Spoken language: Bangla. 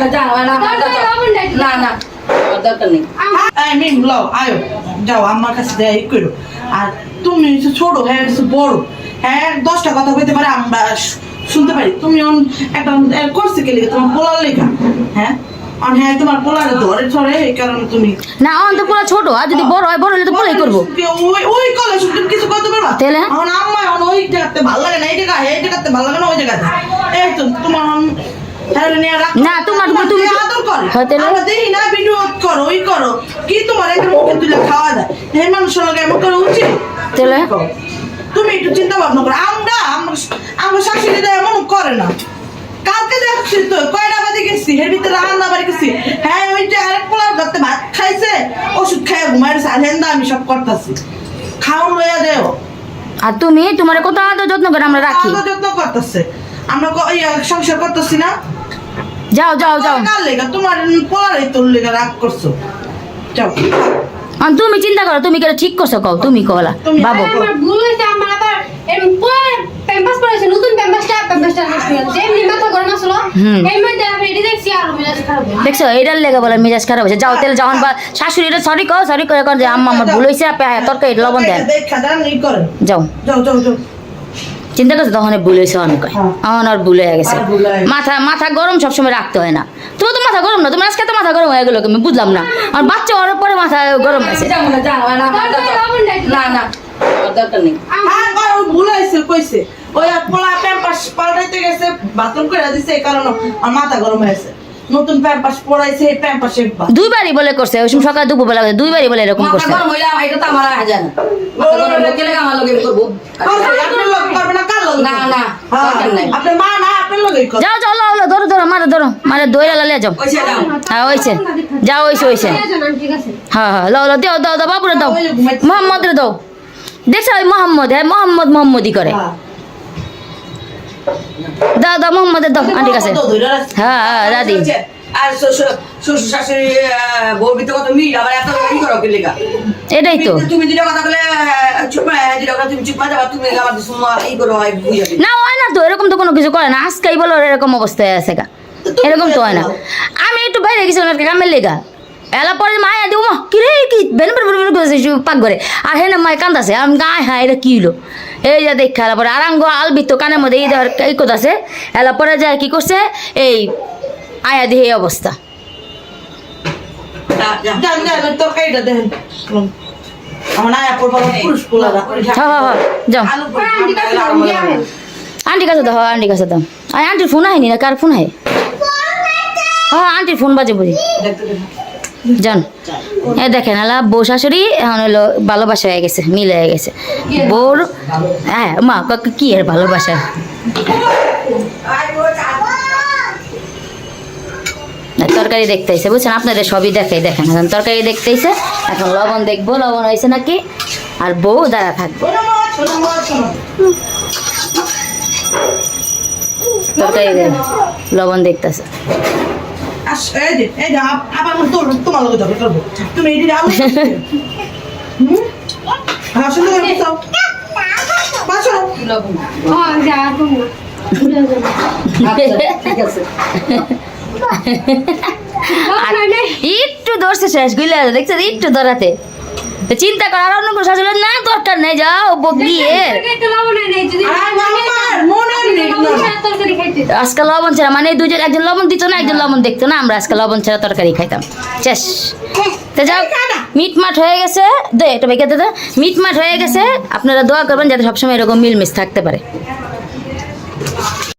না জানো না আমার দরকার দরকার- লবণ নাই। না না দরকার নেই। এই লও আয়ো যাও আমার কাছে দেয় করো। আর তুমি ছোট হ্যাঁ বড়। হ্যাঁ দশটা কথা কইতে পারে আমরা শুনতে পারি। তুমি একটা করছে কে লিখে তোমার পোলার লেখা হ্যাঁ? আর হ্যাঁ তোমার পোলারে ধরে ধরে এই কারণে তুমি না অন তো ছোট আর যদি বড় হয় বড় হলে তো পুরোই করব। ওই ওই কলে তুমি কিছু করতে পারবা? তাহলে? এখন আম্মা এখন ওই জায়গাতে ভালো লাগে না এই জায়গা এই জায়গাতে ভালো লাগে না ওই জায়গাতে। এই তো তোমার হ্যাঁ না, তোমার তুমি- আদর করে। না। ওই করো। কি তোমার একটা মুখে তুলে খাওয়া যায়? এই মানুষের লগে এমন করা উচিত? তাহলে? তুমি একটু চিন্তা ভাবনা করো। আমরা আমরা আমরা শাশুড়িরা এমন করে না। কালকে দেখছি তো কয়টা বাজে গেছি এর ভিতরে রান্না বাড়ি গেছি। হ্যাঁ ওই যে আরেক পোলার করতে ভাত খাইছে ওষুধ খাইয়া ঘুমাইছে আর হেন্দা আমি সব করতেছি। খাওয়ান লইয়া দেও। আর তুমি তোমার কত আদর যত্ন করে আমরা রাখি? যত্ন করতেছে। আমরা সংসার করতেছি না? যাও যাও যাও। কার লেগা? তোমার পোলারই তোর লেগা রাগ করছ। যাও আর তুমি চিন্তা করো তুমি কেন ঠিক করছ? কও তুমি কলা বাবু আমার ভুল হয়েছে আমার আবার এম পরে প্যাম্পাস পরেছে নতুন প্যাম্পাসটা প্যাম্পাসটা নষ্ট হয়ে গেছে। এমনি মাথা গরম আসলো। হুম। এই মধ্যে আমি এটি দেখছি আর মেজাজ খারাপ। দেখছ লেগে বলে মেজাজ খারাপ হয়েছে। যাও যখন বা শাশুড়িটা সরি কও সরি করে কন যে আম্মা আমার ভুল হয়েছে তরকারি লবণ দেন। যাও যাও যাও। চিন্তা করছ তখন ভুল হয়েছে অনেক হ্যাঁ। আমার আর ভুল হয়ে গেছে হয়ে। মাথা মাথা গরম সবসময় রাখতে হয় না তোমার তো মাথা গরম না তোমার আজকে তো মাথা গরম হয়ে গেলো আমি বুঝলাম না আর বাচ্চা হওয়ার পরে মাথা গরম আছে না না দরকার নাই। হ্যাঁ ভুল হয়েছে কইছে ওই পোলা প্যাম্পাস পাল্টাইতে গেছে বাথরুম করে দিছে এই কারণে আমার মাথা গরম হয়েছে নতুন প্যাম্পাস পরাইছে এই প্যাম্পাসে দুইবারই বলে করছে ওই সময় সকাল দুপুর বেলা দুইবারই বলে এরকম মাথা করছে গরম হইলে এটা তো আমার আর না মাথা গরম হইলে কেলে আমার লগে করব করবে না কার লোক না, না, হ্যাঁ, দরকার নাই। আপনার মা না আপনার লোকই যাও যাও লাও লাও, ধরো ধরো মারে ধরো মারে দইরা লালে যাও। হ্যাঁ ওইছে। যাও ওইছে ওইছে। হ্যাঁ হ্যাঁ লাও লাও দাও দাও দাও বাবুরে দাও। ওই যে ঘুমাইছে। মোহাম্মদ রে দাও। দেখছ ওই মোহাম্মদ হ্যাঁ মোহাম্মদ মোহাম্মদই করে। হ্যাঁ। দাও দাও মোহাম্মদের দাও। আন্টির কাছে হ্যাঁ হ্যাঁ দাদি আর শ্বশুর শ্বশুর শাশুড়ি আহ, বউর ভিতরে কত মিল আবার এত ই করো কি লেগা? এটাই তো। তুমি যেটা কথা বলে চুপ তুমি চুপ যাবা তুমি আমার সুম্মা ই করো হয় না হয় না তো এরকম তো কোনো কিছু করে না। আজকেই বলো এরকম অবস্থায় আছে গা। এরকম তো হয় না। আমি একটু বাইরে গেছিলাম একটা কামের লেগা। এলা পরে মায়া দিও মা কি রে কি বেন বেন বেন করেছে পাক করে আর হ্যাঁ না মায় কান্দাছে আমি গায়ে হ্যাঁ এটা কি হলো? এই যা দেখা এলা পরে আরাঙ্গ আলবি তো কানের মধ্যে এই দেওয়ার এই কথা আছে। এলা পরে যায় কি করছে? এই আয়া দিয়ে এই অবস্থা। দেখেন। আন্টি কাছে আর দাও হ্যাঁ, আন্টির কাছে দাও। আর আন্টির ফোন আয়নি না কার ফোন আয় হ্যাঁ আন্টির ফোন বাজে বুঝি। যান। এ দেখেন আলা বউ শাশুড়ি এখন হলো ভালোবাসা হয়ে গেছে মিল হয়ে গেছে। বউর হ্যাঁ মা কাকা কি এর ভালোবাসা? তরকারি দেখতে আইছে বুঝছেন? আপনাদের সবই দেখাই দেখেন এখন তরকারি দেখতে আইছে এখন লবণ দেখব লবণ হয়েছে নাকি? আর বউ দাঁড়া থাকবে। তরকারি লবণ দেখতেছে। লবণ। ঠিক আছে। একটু ধরছে শেষগুলো দেখছে? একটু ধরাতে তো চিন্তা কর আর অন্য কোনো শাশুড়ি না দরকার নেই যাও বগিয়ে হয় মনে আজকে লবণ ছাড়া মানে দুজন একজন লবণ দিত না একজন লবণ দেখতো না আমরা আজকে লবণ ছাড়া তরকারি খাইতাম। শেষ। তো যাও মিট মাট হয়ে গেছে। দে এটা বেঁকে দে মিট মাট হয়ে গেছে। আপনারা দোয়া করবেন যাতে সবসময় এরকম মিলমিশ থাকতে পারে।